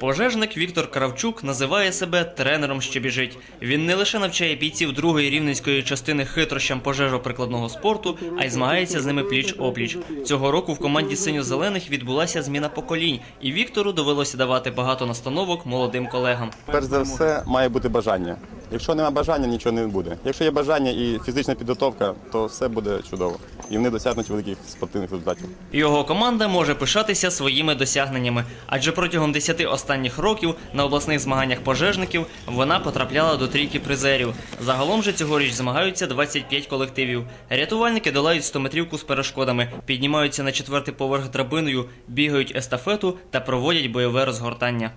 Пожежник Віктор Кравчук називає себе тренером, що біжить. Він не лише навчає бійців другої рівненської частини хитрощам пожежоприкладного спорту, а й змагається з ними пліч опліч. Цього року в команді синьо-зелених відбулася зміна поколінь, і Віктору довелося давати багато настановок молодим колегам. Перш за все, має бути бажання. Якщо немає бажання, нічого не буде. Якщо є бажання і фізична підготовка, то все буде чудово. І вони досягнуть великих спортивних результатів. Його команда може пишатися своїми досягненнями, адже протягом 10 останніх років на обласних змаганнях пожежників вона потрапляла до трійки призерів. Загалом же цьогоріч змагаються 25 колективів. Рятувальники долають 100-метрівку з перешкодами, піднімаються на четвертий поверх драбиною, бігають естафету та проводять бойове розгортання.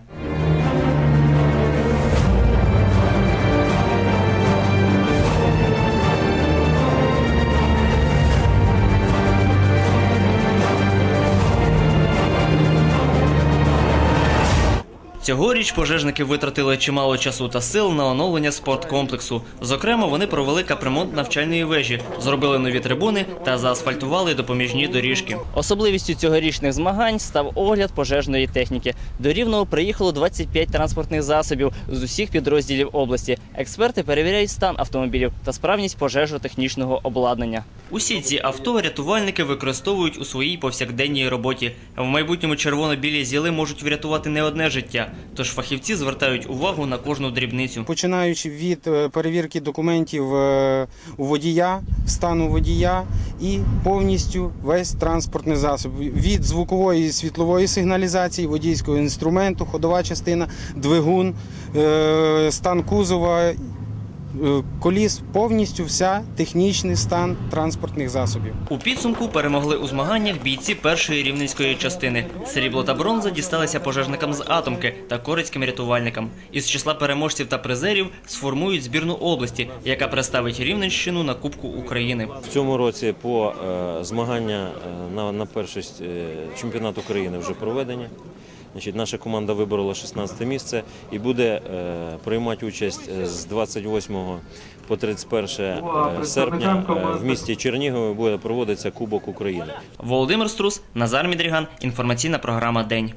Цьогоріч пожежники витратили чимало часу та сил на оновлення спорткомплексу. Зокрема, вони провели капремонт навчальної вежі, зробили нові трибуни та заасфальтували допоміжні доріжки. Особливістю цьогорічних змагань став огляд пожежної техніки. До Рівного приїхало 25 транспортних засобів з усіх підрозділів області. Експерти перевіряють стан автомобілів та справність пожежотехнічного обладнання. Усі ці авто рятувальники використовують у своїй повсякденній роботі. В майбутньому червоно-білі зіли можуть врятувати не одне життя. Тож фахівці звертають увагу на кожну дрібницю. починаючи від е, перевірки документів е, у водія, стану водія і повністю весь транспортний засіб від звукової і світлової сигналізації, водійського інструменту, ходова частина, двигун, е, стан кузова. Е, Коліс повністю вся технічний стан транспортних засобів. У підсумку перемогли у змаганнях бійці першої рівненської частини. Срібло та бронза дісталися пожежникам з атомки та корицьким рятувальникам. Із числа переможців та призерів сформують збірну області, яка представить Рівненщину на Кубку України. В цьому році по е, змагання е, на, першість чемпіонат України вже проведені. Значить, наша команда виборола 16 місце і буде е, приймати участь е, з 28 по 31 е, серпня в місті Чернігові буде проводитися Кубок України. Володимир Струс, Назар Мідріган. Інформаційна програма День.